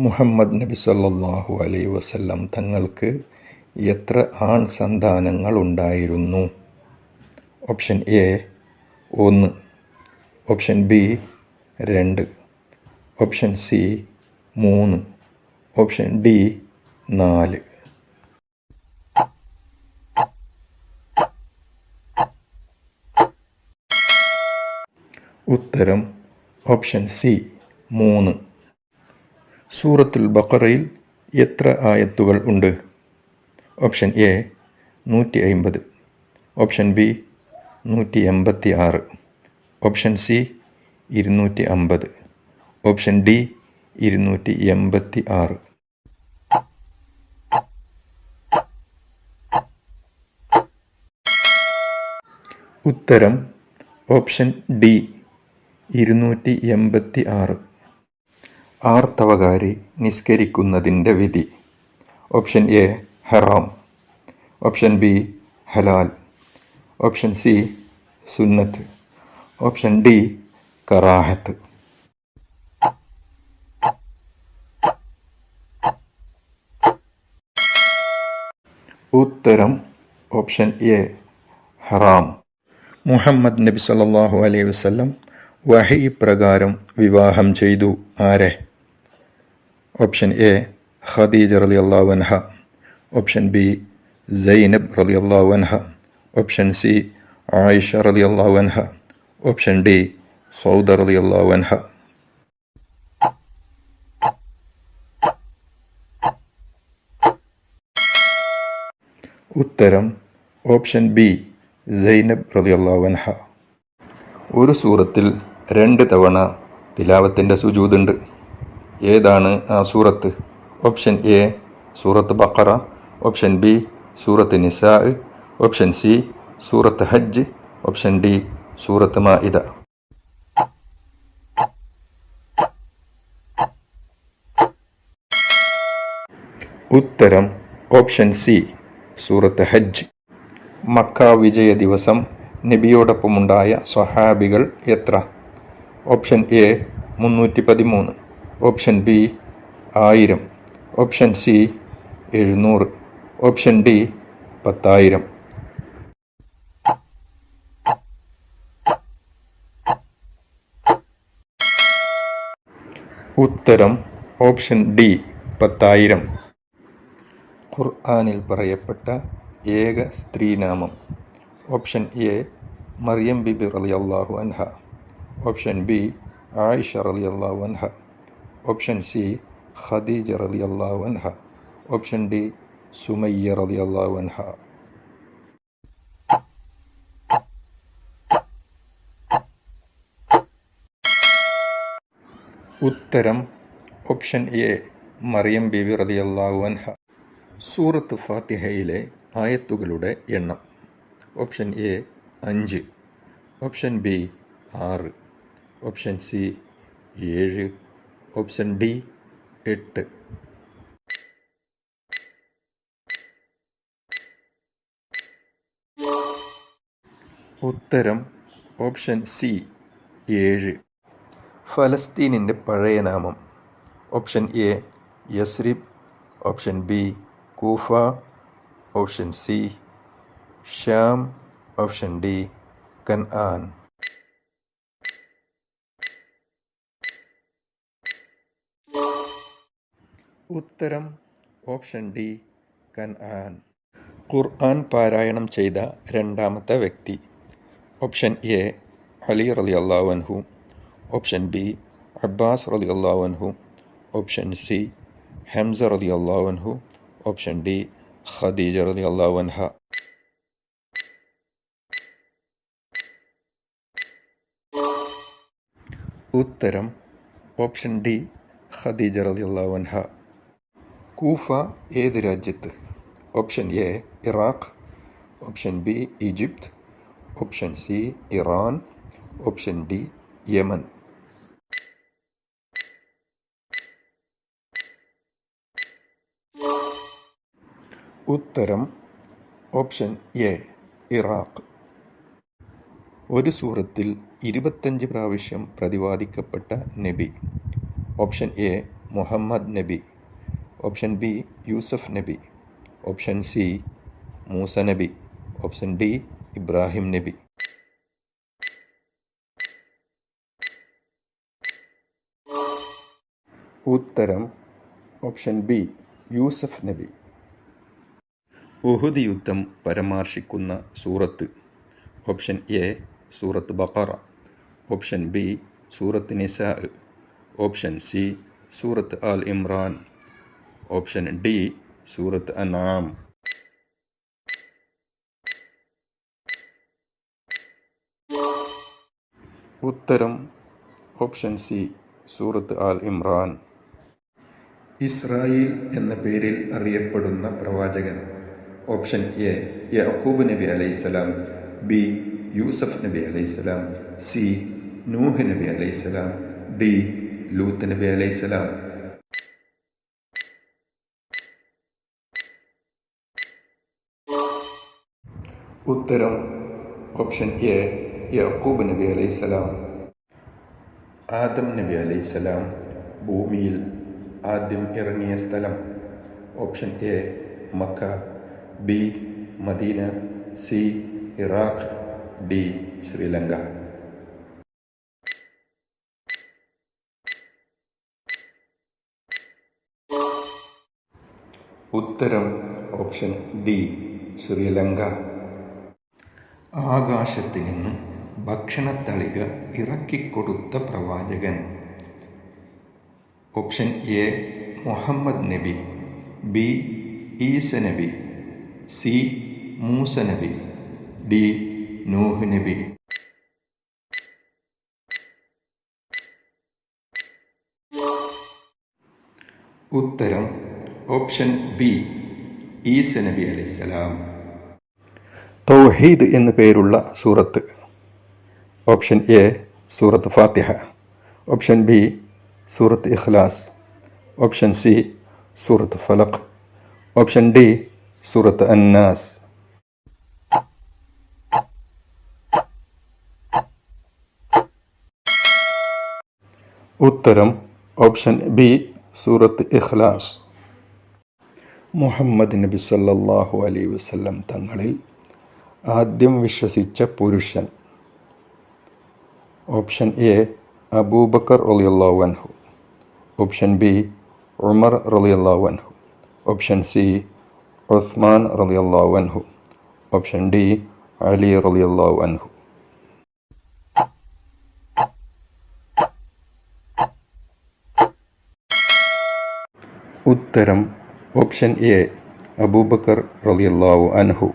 മുഹമ്മദ് നബി സല്ലാഹു അലൈ വസല്ലം തങ്ങൾക്ക് എത്ര ആൺ സന്താനങ്ങൾ ഉണ്ടായിരുന്നു? ഓപ്ഷൻ എ ഒന്ന് ഓപ്ഷൻ ബി രണ്ട് ഓപ്ഷൻ സി മൂന്ന് ഓപ്ഷൻ ഡി നാല്. ഉത്തരം ഓപ്ഷൻ സി മൂന്ന്. സൂറത്തുൽ ബക്കറയിൽ എത്ര ആയത്തുകൾ ഉണ്ട്? ഓപ്ഷൻ എ നൂറ്റി അയിമ്പത് ഓപ്ഷൻ ബി നൂറ്റി എൺപത്തി ആറ് ഓപ്ഷൻ സി ഇരുന്നൂറ്റി അമ്പത് ഓപ്ഷൻ ഡി ഇരുന്നൂറ്റി എൺപത്തി ആറ് ഉത്തരം ഓപ്ഷൻ ഡി ഇരുന്നൂറ്റി എൺപത്തി ആറ് ആർത്തവകാരി നിസ്കരിക്കുന്നതിന്റെ വിധി. ഓപ്ഷൻ എ ഹറാം. ഓപ്ഷൻ ബി ഹലാൽ. ഓപ്ഷൻ സി സുന്നത്ത്. ഓപ്ഷൻ ഡി കറാഹത്ത്. ഉത്തരം ഓപ്ഷൻ എ ഹറാം. മുഹമ്മദ് നബി സല്ലാഹു അലൈഹി വസ്ലം വഹി പ്രകാരം വിവാഹം ചെയ്തു. ആരെ? ഓപ്ഷൻ എ ഖദീജ റളിയല്ലാഹു അൻഹ ഓപ്ഷൻ ബി സൈനബ് റളിയല്ലാഹു അൻഹ ഓപ്ഷൻ സി ആയിഷ റളിയല്ലാഹു അൻഹ ഓപ്ഷൻ ഡി സൗദ റളിയല്ലാഹു അൻഹ ഉത്തരം ഓപ്ഷൻ ബി സൈനബ് റളിയല്ലാഹു അൻഹ ഒരു സൂറത്തിൽ രണ്ട് തവണ തിലാവത്തിന്റെ സുജൂതുണ്ട്. ഏതാണ് ആ സൂറത്ത്? ഓപ്ഷൻ എ സൂറത്ത് ബക്കറ ഓപ്ഷൻ ബി സൂറത്ത് നിസാ ഓപ്ഷൻ സി സൂറത്ത് ഹജ്ജ്. ഓപ്ഷൻ ഡി സൂറത്ത് മാഇദ. ഉത്തരം ഓപ്ഷൻ സി സൂറത്ത് ഹജ്ജ്. മക്ക വിജയ ദിവസം നബിയോടൊപ്പമുണ്ടായ സ്വഹാബികൾ എത്ര? ഓപ്ഷൻ എ മുന്നൂറ്റി പതിമൂന്ന് ഓപ്ഷൻ ബി ആയിരം. ഓപ്ഷൻ സി എഴുന്നൂറ്. ഓപ്ഷൻ ഡി പത്തായിരം. ഉത്തരം ഓപ്ഷൻ ഡി പത്തായിരം. ഖുർആാനിൽ പറയപ്പെട്ട ഏക സ്ത്രീനാമം. ഓപ്ഷൻ എ മറിയം ബിബി റളിയല്ലാഹു അൻഹ. ഓപ്ഷൻ ബി ആയിഷ റളിയല്ലാഹു അൻഹ. ഓപ്ഷൻ സി ഖദീജ അള്ളാഹു അൻഹ ഓപ്ഷൻ ഡി സുമയ്യ റതി അള്ളാഹു അൻഹ ഉത്തരം ഓപ്ഷൻ എ മറിയം ബിബി അള്ളാഹു അൻഹ സൂറത്ത് ഫാത്തിഹയിലെ ആയത്തുകളുടെ എണ്ണം. ഓപ്ഷൻ എ അഞ്ച്. ഓപ്ഷൻ ബി ആറ്. ഓപ്ഷൻ സി ഏഴ്. ഓപ്ഷൻ ഡി എട്ട്. ഉത്തരം ഓപ്ഷൻ സി ഏഴ്. ഫലസ്തീനിന്റെ പഴയ നാമം. Option A Yathrib. Option B Kufa. Option C Sham. Option D Canaan. ഉത്തരം ഓപ്ഷൻ ഡി കൻആൻ ഖുർആൻ പാരായണം ചെയ്ത രണ്ടാമത്തെ വ്യക്തി. ഓപ്ഷൻ എ അലി റലി അള്ളാഹു അൻഹു. ഓപ്ഷൻ ബി അബ്ബാസ് റലി അള്ളാഹു അൻഹു. ഓപ്ഷൻ സി ഹംസ റലി അള്ളാഹു അൻഹു. ഓപ്ഷൻ ഡി ഖദീജ റലി അള്ളാഹു അൻഹ. ഉത്തരം ഓപ്ഷൻ ഡി ഖദീജ റലി അള്ളാഹു അൻഹ. കൂഫ ഏത് രാജ്യത്ത്? Option A Iraq. Option B Egypt. Option C Iran. Option D Yemen. ഉത്തരം ഓപ്ഷൻ എ ഇറാഖ്. ഒരു സൂറത്തിൽ ഇരുപത്തഞ്ച് പ്രാവശ്യം പ്രതിപാദിക്കപ്പെട്ട നബി. ഓപ്ഷൻ എ മുഹമ്മദ് നബി. ഓപ്ഷൻ ബി യൂസഫ് നബി ഓപ്ഷൻ സി മൂസ നബി ഓപ്ഷൻ ഡി ഇബ്രാഹിം നബി. ഉത്തരം ഓപ്ഷൻ ബി യൂസഫ് നബി. ഉഹുദ് യുദ്ധം പരാമർശിക്കുന്ന സൂറത്ത്. ഓപ്ഷൻ എ സൂറത്ത് ബഖറ ഓപ്ഷൻ ബി സൂറത്ത് നിസാ ഓപ്ഷൻ സി സൂറത്ത് ആൽ ഇമ്രാൻ. ഓപ്ഷൻ ഡി സൂറത്ത് അനാം ഉത്തരം ഓപ്ഷൻ സി സൂറത്ത് ആൽ ഇമ്രാൻ. ഇസ്രായേൽ എന്ന പേരിൽ അറിയപ്പെടുന്ന പ്രവാചകൻ. ഓപ്ഷൻ എ യഹൂബ് നബി അലൈഹിസ്സലാം ബി യൂസഫ് നബി അലൈഹിസ്സലാം സി നൂഹ് നബി അലൈഹിസ്സലാം ഡി ലൂത്ത് നബി അലൈഹിസ്സലാം ഉത്തരം ഓപ്ഷൻ എ യാക്കൂബ് നബി അലൈസലാം ആദം നബി അലൈസലാം ഭൂമിയിൽ ആദ്യം ഇറങ്ങിയ സ്ഥലം. Option A Mecca. B Medina. C Iraq. D Sri Lanka. ഉത്തരം ഓപ്ഷൻ ഡി ശ്രീലങ്ക. ആകാശത്ത് നിന്ന് ഭക്ഷണത്തളിക ഇറക്കിക്കൊടുത്ത പ്രവാചകൻ. ഓപ്ഷൻ എ മുഹമ്മദ് നബി. ബി ഈസ നബി. സി മൂസ നബി. ഡി നൂഹ് നബി. ഉത്തരം ഓപ്ഷൻ ബി ഈസ നബി അലൈഹിസ്സലാം. തൗഹീദ് എന്നു പേരുള്ള സൂറത്ത്. ഓപ്ഷൻ എ സൂറത്ത് ഫാത്തിഹ. ഓപ്ഷൻ ബി സൂറത്ത് ഇഖ്ലാസ്. ഓപ്ഷൻ സി സൂറത്ത് ഫലഖ്. ഓപ്ഷൻ ഡി സൂറത്ത് അന്നാസ്. ഉത്തരം ഓപ്ഷൻ ബി സൂറത്ത് ഇഖ്ലാസ്. മുഹമ്മദ് നബി സല്ലല്ലാഹു അലൈഹി വസല്ലം തങ്ങളിൽ ആദ്യം വിശ്വസിച്ച പുരുഷൻ. ഓപ്ഷൻ എ അബൂബക്കർ റലിയുള്ള വൻഹു ഓപ്ഷൻ ബി ഉമർ റലിയുള്ള വൻഹു ഓപ്ഷൻ സി ഉസ്മാൻ റലിയുള്ള വൻഹു ഓപ്ഷൻ ഡി അലി റലിയുള്ള വൻഹു ഉത്തരം ഓപ്ഷൻ എ അബൂബക്കർ റലിയുള്ള അൻഹു.